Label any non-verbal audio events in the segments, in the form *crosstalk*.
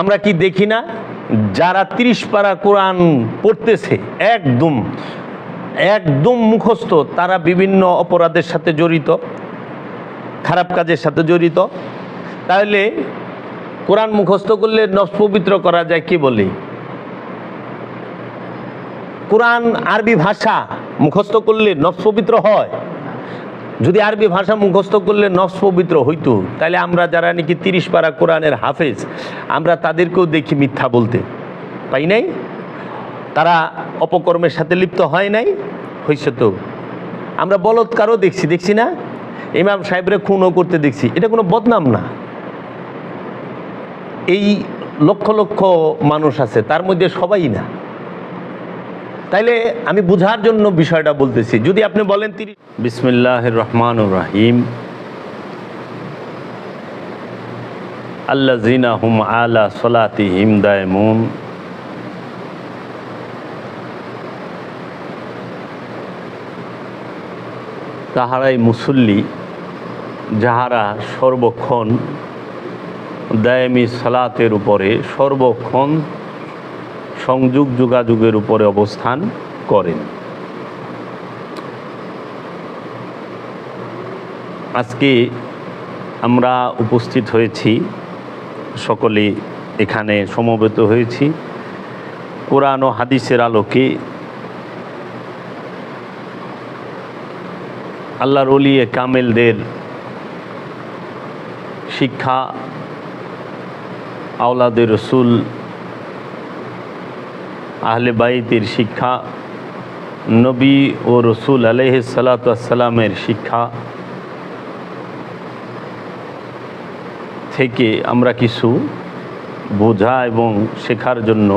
আমরা কি দেখি না? যারা তিরিশ পারা কোরআন পড়তেছে, একদম একদম মুখস্থ, তারা বিভিন্ন অপরাধের সাথে জড়িত, খারাপ কাজের সাথে জড়িত। তাহলে কোরআন মুখস্থ করলে নফস পবিত্র করা যায় কি বলি? কোরআন আরবি ভাষা মুখস্থ করলে নফস পবিত্র হয়? যদি আরবি ভাষা মুখস্থ করলে নফস পবিত্র হইতো, তাহলে আমরা যারা নাকি তিরিশ পারা কোরআনের হাফেজ, আমরা তাদেরকেও দেখি মিথ্যা বলতে। পাই নাই? তারা অপকর্মের সাথে লিপ্ত হয় নাই? হয়েছে তো। আমরা বলৎকারও দেখছি দেখছি না? ইমাম সাহেবরে খুনও করতে দেখছি। এটা কোনো বদনাম না। এই লক্ষ লক্ষ মানুষ আছে, তার মধ্যে সবাই না। তাইলে আমি বুঝার জন্য বিষয়টা বলতেছি। যদি আপনি বলেন তিরিশ বিসমিল্লাহ রহমান রাহিম আল্লাহ জিনা হুম আলা সলাতি হিম দায়মুন। তাহারাই মুসল্লি, যাহারা সর্বক্ষণ দায়ামি সালাতের উপরে সর্বক্ষণ সংযোগ যোগাযোগের উপরে অবস্থান করেন। আজকে আমরা উপস্থিত হয়েছি, সকলে এখানে সমবেত হয়েছি। কোরআন ও হাদিসের আলোকে আল্লাহর অলিয়ে কামেলদের শিক্ষা, আওলাদের রসুল আহলে বাইতের শিক্ষা, নবী ও রসুল আলহ সালাতামের শিক্ষা থেকে আমরা কিছু বোঝা এবং শেখার জন্য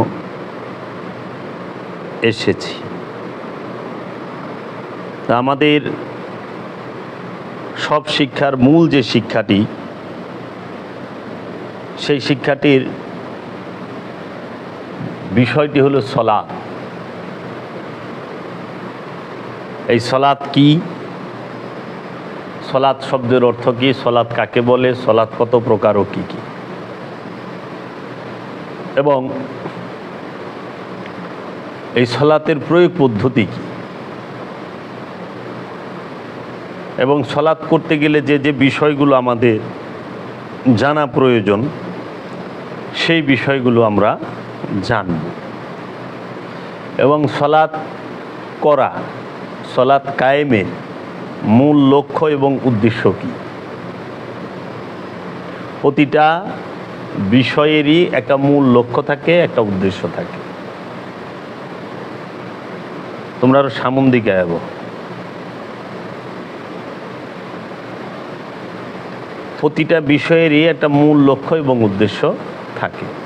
এসেছি। আমাদের সব শিক্ষার মূল যে শিক্ষাটি, সেই শিক্ষাটির বিষয়টি হলো সলাৎ। এই সলাৎ কি? সলাৎ শব্দের অর্থ কি? সলাৎ কাকে বলে? সলাৎ কত প্রকার ও কী কী? এবং এই সলাতের প্রয়োগ পদ্ধতি কি? এবং সলাৎ করতে গেলে যে যে বিষয়গুলো আমাদের জানা প্রয়োজন, সেই বিষয়গুলো আমরা জানব এবং সলাৎ করা, সলাৎ কায়েমের মূল লক্ষ্য এবং উদ্দেশ্য কি? প্রতিটা বিষয়েরই একটা মূল লক্ষ্য থাকে, একটা উদ্দেশ্য থাকে। তোমরা আরও সামন দিকে আবো প্রতিটা বিষয়েরই একটা মূল লক্ষ্য এবং উদ্দেশ্য থাকে।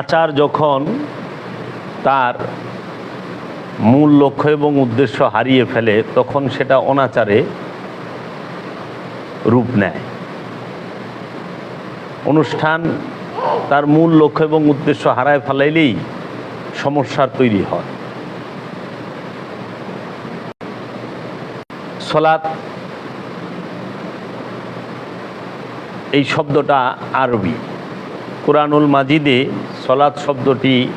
আচার যখন তার মূল লক্ষ্য এবং উদ্দেশ্য হারিয়ে ফেলে, তখন সেটা অনাচারে রূপ নেয়। অনুষ্ঠান তার মূল লক্ষ্য এবং উদ্দেশ্য হারায় ফেলাইলেই সমস্যার তৈরি হয়। সলাৎ এই শব্দটা আরবি। কোরআনুল মাজিদে সলাৎ শব্দটি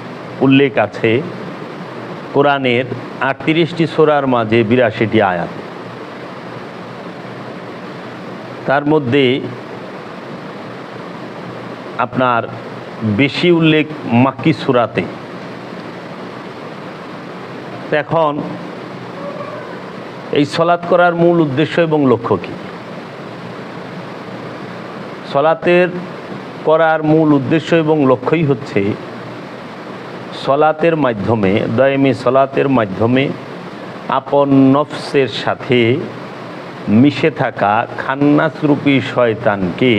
উল্লেখ আছে। কোরআনের আটত্রিশটি সোরার মাঝে বিরাশিটি আয়াত। তার মধ্যে আপনার বেশি উল্লেখ মাক্কি সুরাতে। এখন এই সলাৎ করার মূল উদ্দেশ্য এবং লক্ষ্য কী? সলাতের করার মূল উদ্দেশ্য এবং লক্ষ্যই হচ্ছে সলাতের মাধ্যমে, দয়ামি সলাতের মাধ্যমে আপন নফসের সাথে মিশে থাকা খান্নাসরূপী শয়তানকে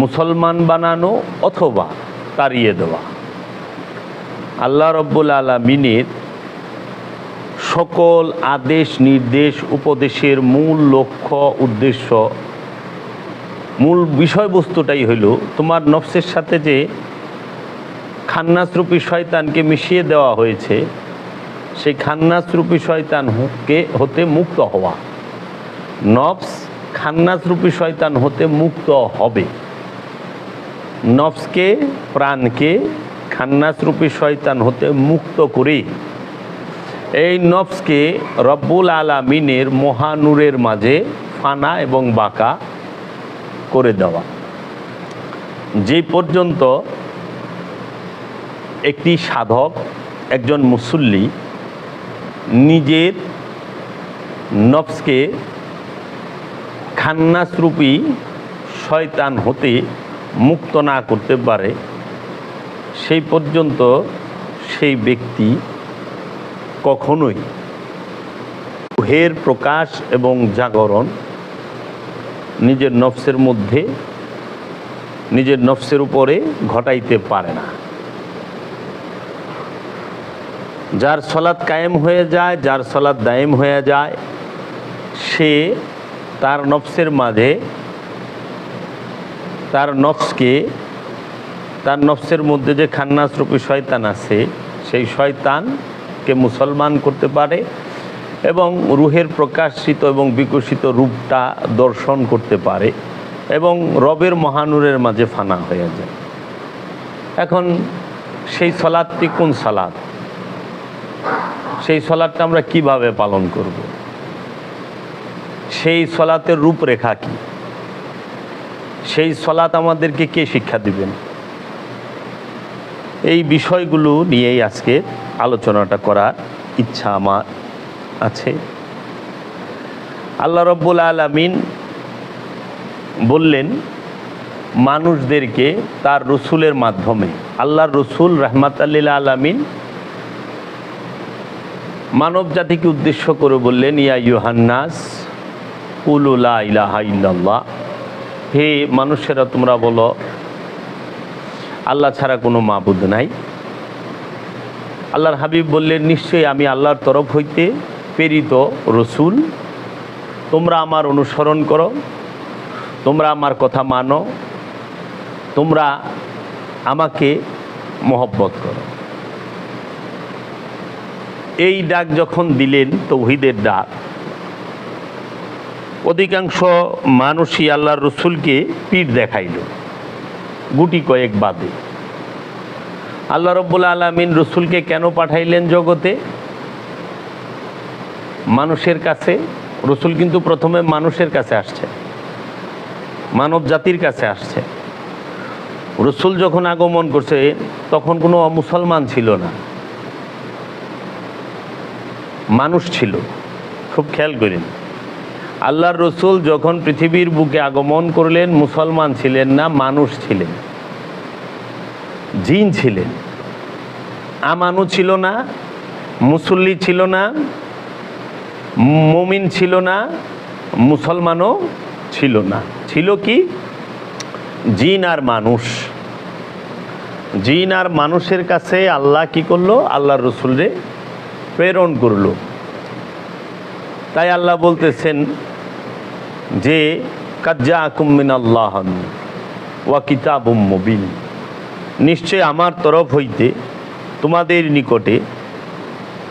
মুসলমান বানানো অথবা তাড়িয়ে দেওয়া। আল্লাহ রব্বুল আলমিনের সকল আদেশ, নির্দেশ, উপদেশের মূল লক্ষ্য, উদ্দেশ্য মূল বিষয়বস্তুটাই হইল তোমার নফসের সাথে যে খান্নাসরূপী শয়তানকে মিশিয়ে দেওয়া হয়েছে, সেই খান্নাসরূপী শয়তান কে হতে মুক্ত হওয়া। নফস খান্নাসরূপী শয়তান হতে মুক্ত হবে। নফসকে, প্রাণকে খান্নাসরূপী শয়তান হতে মুক্ত করে। এই নফসকে রব্বুল আলামিনের মহানুরের মাঝে ফানা এবং বাঁকা করে দেওয়া। যে পর্যন্ত একটি সাধক, একজন মুসল্লি নিজের নফসকে খান্নাসরূপী শয়তান হতে মুক্ত না করতে পারে, সেই পর্যন্ত সেই ব্যক্তি কখনোই হের প্রকাশ এবং জাগরণ নিজের নফসের মধ্যে, নিজের নফসের উপরে ঘটাইতে পারে না। যার সলাৎ কায়েম হয়ে যায়, যার সলাৎ দায়েম হয়ে যায়, সে তার নফসের মাঝে, তার নফসকে, তার নফসের মধ্যে যে খান্নাসরূপী শয়তান আছে, সেই শয়তানকে মুসলমান করতে পারে এবং রুহের প্রকাশিত এবং বিকশিত রূপটা দর্শন করতে পারে এবং রবের মহানুরের মাঝে ফানা হয়ে যায়। এখন সেই সলাদটি কোন সালাদ সেই সলাদটা আমরা কীভাবে পালন করব? সেই সলাতের রূপরেখা কি? সেই সলাত আমাদেরকে কে শিক্ষা দিবেন? এই বিষয়গুলো নিয়েই আজকে আলোচনাটা করার ইচ্ছা আমার। আছে। আল্লাহ রব্বুল আলমিন বললেন, মানুষদেরকে তার রসুলের মাধ্যমে, আল্লাহর রসুল রহমাত আল্লিল আলমিন মানব জাতিকে উদ্দেশ্য করে বললেন, ইয়া ইউহান্নাস ইল্লাল্লাহ। হে মানুষেরা, তোমরা বলো, আল্লাহ ছাড়া কোনো মাবুদ নাই। আল্লাহর হাবিব বললেন, নিশ্চয়ই আমি আল্লাহর তরফ হইতে প্রেরিত রসুল, তোমরা আমার অনুসরণ করো, তোমরা আমার কথা মানো, তোমরা আমাকে মহব্বত করো। এই ডাক যখন দিলেন, তৌহিদের ডাক, অধিকাংশ মানুষই আল্লাহর রসুলকে পিঠ দেখাইল, গুটি কয়েক বাদে। আল্লাহ রব্বুল আলমিন রসুলকে কেন পাঠাইলেন জগতে? মানুষের কাছে, রসুল কিন্তু প্রথমে মানুষের কাছে আসছে। মানব জাতির কাছে আসছে। রসুল যখন আগমন করছে, তখন কোনো মুসলমান ছিল না। মানুষ ছিল। খুব খেয়াল করেন। আল্লাহর রসুল যখন পৃথিবীর বুকে আগমন করলেন, মুসলমান ছিলেন না, মানুষ ছিলেন। জিন ছিলেন। আমানু ছিল না, মুসল্লি ছিল না মমিন ছিল না, মুসলমানও ছিল না। ছিল কি? জিন আর মানুষ। জিন আর মানুষের কাছে আল্লাহ কি করল? আল্লাহর রসুলরে প্রেরণ করল। তাই আল্লাহ বলতেছেন যে কাজ্জা আকুমিন আল্লাহ ওয়া কিতাবুম মুবিন। নিশ্চয় আমার তরফ হইতে তোমাদের নিকটে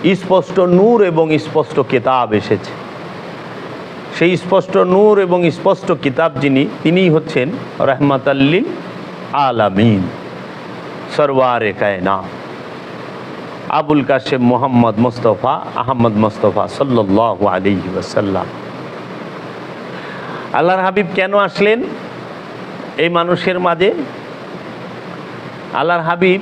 স্পষ্ট নূর এবং স্পষ্ট কেতাব এসেছে। সেই স্পষ্ট নূর এবং স্পষ্ট কিতাব যিনি, তিনিই হচ্ছেন রহমাতাল্লিল আলামিন, সরওয়ারে কায়না আবুল কাশেম মোহাম্মদ মোস্তফা, আহমদ মোস্তফা সাল্লাহ আলী ওসাল্লাম আল্লাহর হাবিব কেন আসলেন? এই মানুষের মাঝে? আল্লাহর হাবিব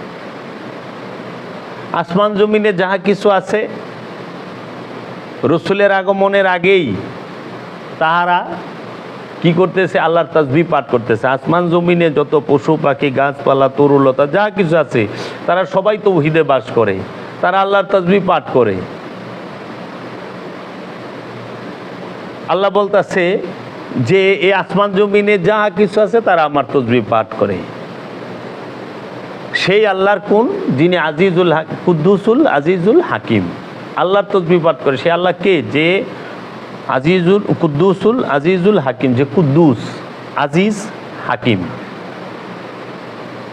আসমান জমিনে যাহা কিছু আছে, রসুলের আগমনের আগেই তাহারা কি করতেছে? আল্লাহর তাজবি পাঠ করতেছে। আসমান জমিনে যত পশু পাখি, গাছপালা, তরুলতা, যা কিছু আছে, তারা সবাই তো হিদে বাস করে। তারা আল্লাহর তাসবি পাঠ করে। আল্লাহ বলতেছে যে এই আসমান জমিনে যা কিছু আছে, তারা আমার তসবি পাঠ করে। সেই আল্লাহর কোন? যিনি আজিজুল কুদ্দুসুল আজিজুল হাকিম। আল্লাহর তসবি পাঠ করে, সে আল্লাহ কে? যে আজিজুল, কুদ্দুসুল আজিজুল হাকিম, যে কুদ্দুস, আজিজ হাকিম।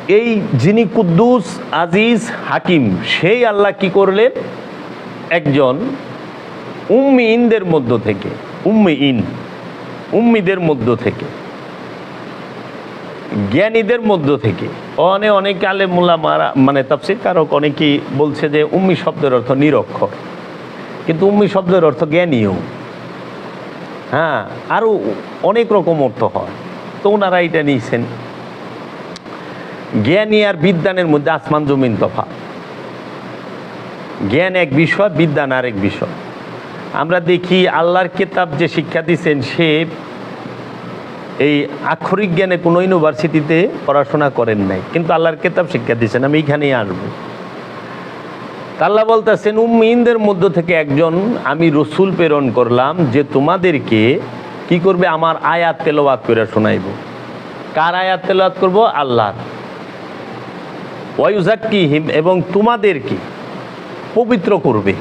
এই যিনি কুদ্দুস, আজিজ হাকিম, সেই আল্লাহ কি করলেন? একজন উম্মি ইনদের মধ্য থেকে উম্মি ইন উম্মিদের মধ্য থেকে। জ্ঞানীদের মধ্য থেকে। অনেক অনেক আলে মোলা মারা মানে তাফসির কারক অনেকেই বলছে যে উম্মি শব্দের অর্থ নিরক্ষর। কিন্তু উম্মি শব্দের অর্থ জ্ঞানীয় হ্যাঁ আরও অনেক রকম অর্থ হয়। তো ওনারা এটা নিয়েছেন। জ্ঞানী আর বিদ্যানের মধ্যে আসমান জমিন তফা জ্ঞান এক বিষয় বিদ্যান আরেক বিষয়। আমরা দেখি আল্লাহর কেতাব যে শিক্ষা দিচ্ছেন সে এই আক্ষরিক জ্ঞানে কোনো ইউনিভার্সিটিতে পড়াশোনা করেন নাই। কিন্তু আল্লাহর কেতাব শিক্ষা দিচ্ছেন আমি এইখানেই আসব। আল্লাহ বলতেছেন উম্মিনদের মধ্য থেকে একজন আমি রসুল প্রেরণ করলাম যে তোমাদেরকে কি করবে? আমার আয়াত তেলাওয়াত করে শোনাইব। কার আয়াত তেলাওয়াত করব? আল্লাহর। ওয়াইজাক্কিহিম এবং তোমাদেরকে পবিত্র করবে।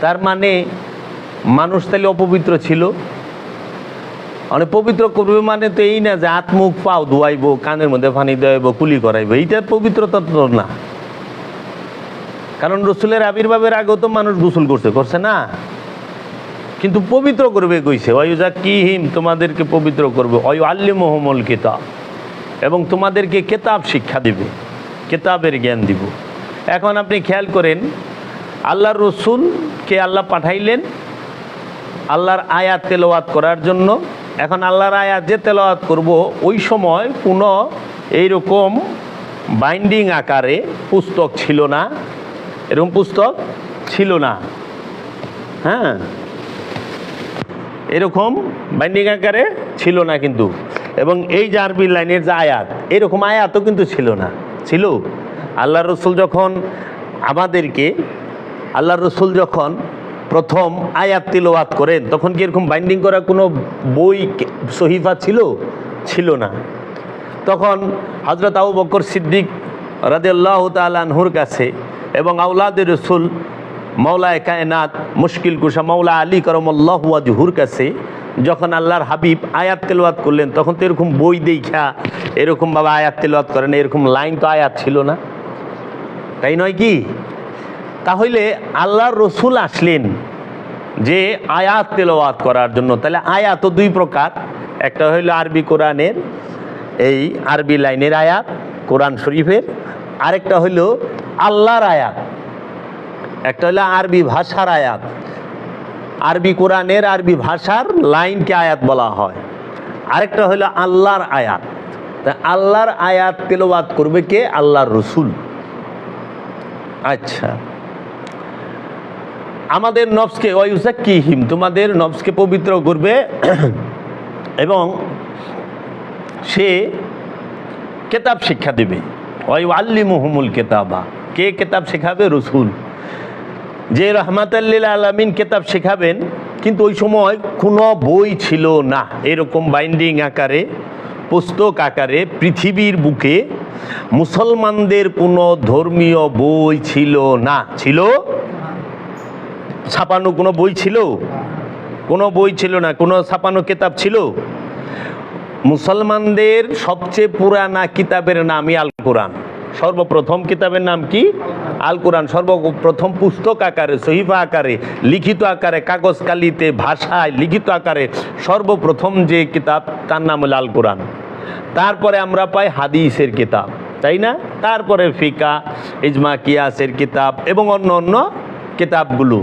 তার মানে মানুষ তাহলে অপবিত্র ছিল। মানে পবিত্র করবে মানে তো এই না যে আত্মুখ পাও ধোয়াইবো, কানের মধ্যে পানি দেওয়াইব, কুলি করাইবো, এইটা পবিত্রতা তো না। কারণ রসুলের আবির্ভাবের আগেও তো মানুষ গোসল করছে করছে না। কিন্তু পবিত্র করবে কইছে অয়ুজা কি হিম তোমাদেরকে পবিত্র করবে অয়ু আল্লি মোহাম্মল কিতাব এবং তোমাদেরকে কেতাব শিক্ষা দিবে, কেতাবের জ্ঞান দিব। এখন আপনি খেয়াল করেন, আল্লাহর রসুলকে আল্লাহ পাঠাইলেন, আল্লাহর আয়াত তেলাওয়াত করার জন্য। এখন আল্লাহর আয়াত যে তেলাওয়াত করব, ওই সময় কোনো এইরকম বাইন্ডিং আকারে পুস্তক ছিল না। এরকম পুস্তক ছিল না। হ্যাঁ? এরকম বাইন্ডিং আকারে ছিল না কিন্তু। এবং এই যে আরবি লাইনের যে আয়াত, এরকম আয়াতও কিন্তু ছিল না। ছিল? আল্লাহ রসুল যখন আমাদেরকে আল্লাহ রসুল যখন প্রথম আয়াত তিলওয়াত করেন তখন কি এরকম বাইন্ডিং করা কোনো বই সহিফা ছিল? ছিল না। তখন হজরত আবু বকর সিদ্দিক রাদিয়াল্লাহু তাআলা আনহুর কাছে এবং আউলাদের রসুল মৌলায় কায়নাত মুশকিল কুশা মৌলা আলী করমল্লাহ ওয়াজহুর কাছে যখন আল্লাহর হাবিব আয়াত তেলাওয়াত করলেন, তখন তো এরকম বই দেখা এরকম বাবা আয়াত তেলাওয়াত করেন, এরকম লাইন তো আয়াত ছিল না। তাই নয় কি? তাহলে আল্লাহর রসুল আসলেন যে আয়াত তেলাওয়াত করার জন্য। তাহলে আয়াত দুই প্রকার। একটা হইল আরবি কোরআনের, এই আরবি লাইনের আয়াত, কোরআন শরীফের। আরেকটা হইল আল্লাহর আয়াত। একটা হলো আরবি ভাষার আয়াত। আরবি কোরআনের আরবি ভাষার লাইনকে আয়াত বলা হয়। আরেকটা হলো আল্লাহর আয়াত। তা আল্লাহর আয়াত তেলাওয়াত করবে কে? আল্লাহর রসুল। আচ্ছা। আমাদের নবসকে ওয়ুসাক্কি হিম? তোমাদের নবসকে পবিত্র করবে *clears throat* এবং সে কেতাব শিক্ষা দেবে। ওই আল্লি মুহমুল কেতাবা। কে কেতাব শেখাবে? রসুল। যে রহমাতাল্লিল আলমিন কেতাব শেখাবেন, কিন্তু ওই সময় কোনো বই ছিল না। এরকম বাইন্ডিং আকারে, পুস্তক আকারে, পৃথিবীর বুকে মুসলমানদের কোনো ধর্মীয় বই ছিল না। ছিল ছাপানো কোনো বই ছিল? কোনো বই ছিল না, কোনো ছাপানো কেতাব ছিল? মুসলমানদের সবচেয়ে পুরানা কিতাবের নামই আল কোরআন সর্বপ্রথম কিতাবের নাম কি? আল কোরআন সর্বপ্রথম পুস্তক আকারে সহিফা আকারে, লিখিত আকারে, কাগজ কালিতে, ভাষায় লিখিত আকারে সর্বপ্রথম যে কিতাব, তার নাম হলো আল কোরআন তারপরে আমরা পাই হাদিসের কিতাব, তাই না? তারপরে ফিকা, ইজমা কিয়াসের কিতাব এবং অন্য অন্য কিতাবগুলো।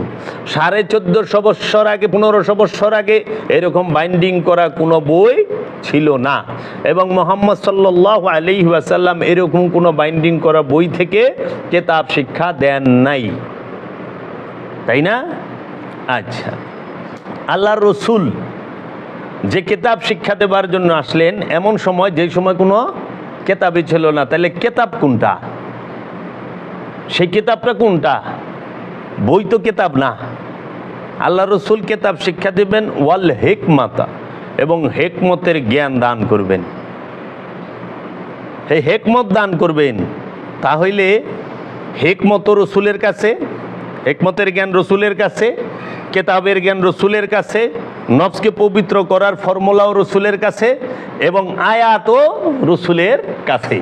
সাড়ে চোদ্দোশো বৎসর আগে, পনেরোশো বৎসর আগে এরকম বাইন্ডিং করা কোনো বই ছিল না। এবং মোহাম্মদ সাল্লাহ আলি ওয়াসাল্লাম এরকম কোনো বাইন্ডিং করা বই থেকে কেতাব শিক্ষা দেন নাই। তাই না? আচ্ছা। আল্লাহ রসুল যে কেতাব শিক্ষা দেবার জন্য আসলেন, এমন সময়, যে সময় কোনো কেতাবই ছিল না। তাহলে কেতাব কোনটা? সেই কেতাবটা কোনটা? বই তো কেতাব না। আল্লাহ রসুল কেতাব শিক্ষা দেবেন, ওয়াল হেকমাতা, এবং হেকমতের জ্ঞান দান করবেন। এই হেকমত দান করবেন, তাহলে হেকমত রসুলের কাছে, হেকমতের জ্ঞান রসুলের কাছে, কেতাবের জ্ঞান রসুলের কাছে নফসকে পবিত্র করার ফর্মুলাও রসুলের কাছে, এবং আয়াতও রসুলের কাছে।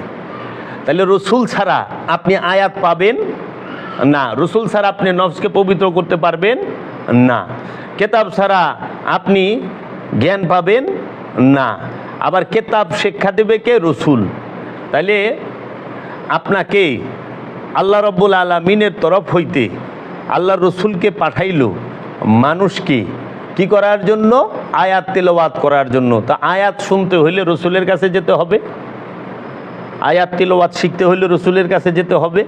তাহলে রসুল ছাড়া আপনি আয়াত পাবেন না, রসুল ছাড়া আপনি নফসকে পবিত্র করতে পারবেন? না। কেতাব ছাড়া আপনি জ্ঞান পাবেন? না। আবার কেতাব শিক্ষা দেবে কে? রসুল। তাহলে আপনাকে আল্লাহ রব্বুল আলমিনের তরফ হইতে আল্লাহ রসুলকে পাঠাইল মানুষকে কি করার জন্য? আয়াত তেলাওয়াত করার জন্য। তা আয়াত শুনতে হইলে রসুলের কাছে যেতে হবে। আয়াত তেলাওয়াত শিখতে হইলে রসুলের কাছে যেতে হবে।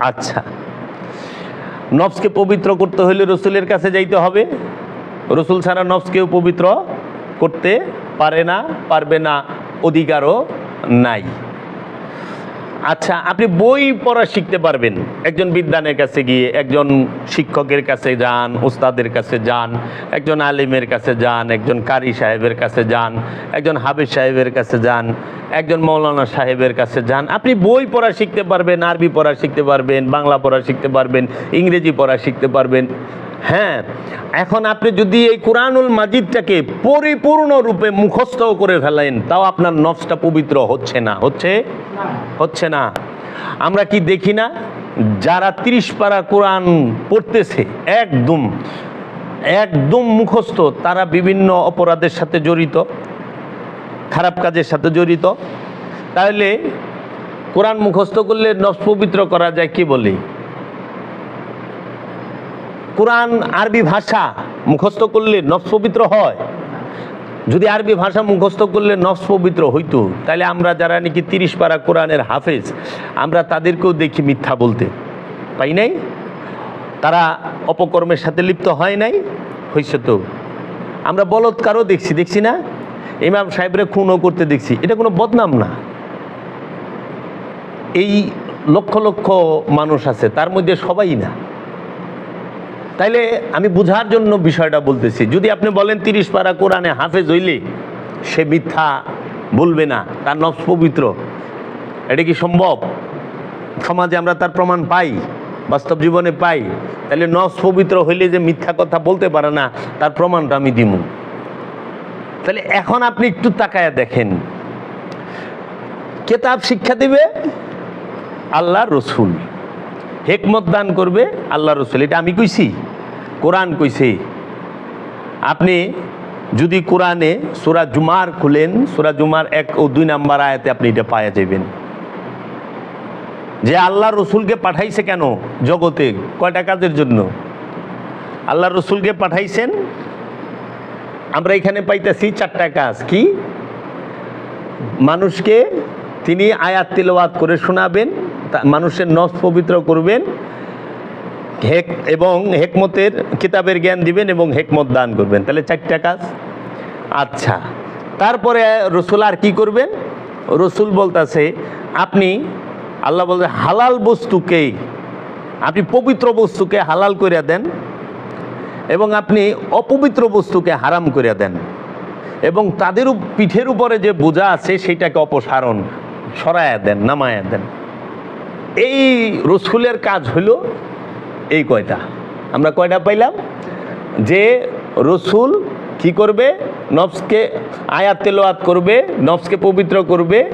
আচ্ছা। নফসকে পবিত্র করতে হলে রসুলের কাছে যাইতে হবে। রসুল ছাড়া নফসকেও পবিত্র করতে পারে না, পারবে না, অধিকারও নাই। আচ্ছা আপনি বই পড়া শিখতে পারবেন। একজন বিদ্যানের কাছে গিয়ে, একজন শিক্ষকের কাছে যান ওস্তাদের কাছে যান, একজন আলিমের কাছে যান, একজন কারি সাহেবের কাছে যান, একজন হাবিজ সাহেবের কাছে যান, একজন মৌলানা সাহেবের কাছে যান। আপনি বই পড়া শিখতে পারবেন, আরবি পড়া শিখতে পারবেন, বাংলা পড়া শিখতে পারবেন, ইংরেজি পড়া শিখতে পারবেন। হ্যাঁ এখন আপনি যদি এই কোরআনুল মাজিদটাকে পরিপূর্ণরূপে মুখস্থ করে ফেলেন, তাও আপনার নফসটা পবিত্র হচ্ছে না। হচ্ছে? হচ্ছে না। আমরা কি দেখি না? যারা তিরিশ পারা কোরআন পড়তেছে, একদম একদম মুখস্থ, তারা বিভিন্ন অপরাধের সাথে জড়িত, খারাপ কাজের সাথে জড়িত। তাহলে কোরআন মুখস্থ করলে নফস পবিত্র করা যায় কি বলি? কোরআন আরবি ভাষা মুখস্থ করলে নফস পবিত্র হয়। যদি আরবি ভাষা মুখস্থ করলে নফস পবিত্র হইতো, তাহলে আমরা যারা নাকি তিরিশ পারা কোরআনের হাফেজ, আমরা তাদেরকেও দেখি মিথ্যা বলতে। পাই নাই? তারা অপকর্মের সাথে লিপ্ত হয় নাই? হয়েছে তো। আমরা বলৎকারও দেখছি দেখছি না? ইমাম সাহেবরে খুনও করতে দেখছি। এটা কোনো বদনাম না। এই লক্ষ লক্ষ মানুষ আছে, তার মধ্যে সবাই না। তাইলে আমি বুঝার জন্য বিষয়টা বলতেছি। যদি আপনি বলেন তিরিশ পারা কোরআনে হাফেজ হইলে সে মিথ্যা বলবে না, তার নফস পবিত্র। এটা কি সম্ভব? সমাজে আমরা তার প্রমাণ পাই, বাস্তব জীবনে পাই। তাহলে নফস পবিত্র হইলে যে মিথ্যা কথা বলতে পারে না, তার প্রমাণটা আমি দিমু তাহলে এখন আপনি একটু তাকায়া দেখেন। কেতাব শিক্ষা দিবে? আল্লাহ রসুল। হেকমত দান করবে আল্লাহ রসুল। এটা আমি কইছি। কোরআন কইছে, আপনি যদি কোরআনে সুরা জুমার খুলেন, সুরা জুমার এক ও দুই নাম্বার আয়াতে আপনি এটা পাওয়া যাবেন যে আল্লাহ রসুলকে পাঠাইছে কেন জগতে? কয়টা কাজের জন্য? আল্লাহ রসুলকে পাঠাইছেন? আমরা এখানে পাইতেছি চারটা কাজ। কি? মানুষকে তিনি আয়াত তিলওয়াত করে শোনাবেন মানুষের নস পবিত্র করবেন হেক, এবং হেকমতের কিতাবের জ্ঞান দিবেন এবং হেকমত দান করবেন। তাহলে চারটা কাজ? আচ্ছা তারপরে রসুল আর কি করবেন? রসুল বলতেছে, আপনি, আল্লাহ বলতে হালাল বস্তুকে, আপনি পবিত্র বস্তুকে হালাল করে দেন এবং আপনি অপবিত্র বস্তুকে হারাম করে দেন এবং তাদের পিঠের উপরে যে বোঝা আছে সেটাকে অপসারণ সরায়া দেন নামায়া দেন। এই রসুলের কাজ হলো এই কয়টা? আমরা কয়টা পাইলাম? যে রসুল কি করবে? নফসকে আয়াত তেলোয়াত করবে, নফসকে পবিত্র করবে,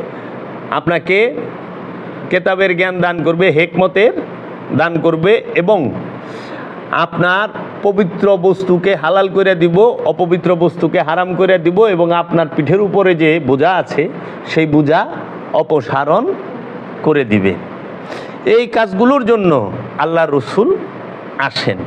আপনাকে কেতাবের জ্ঞান দান করবে, হেকমতের দান করবে এবং আপনার পবিত্র বস্তুকে হালাল করে দিব, অপবিত্র বস্তুকে হারাম করে দিব এবং আপনার পিঠের উপরে যে বোঝা আছে, সেই বোঝা অপসারণ করে দিবে। এই কাজগুলোর জন্য আল্লাহ রসুল আসেন।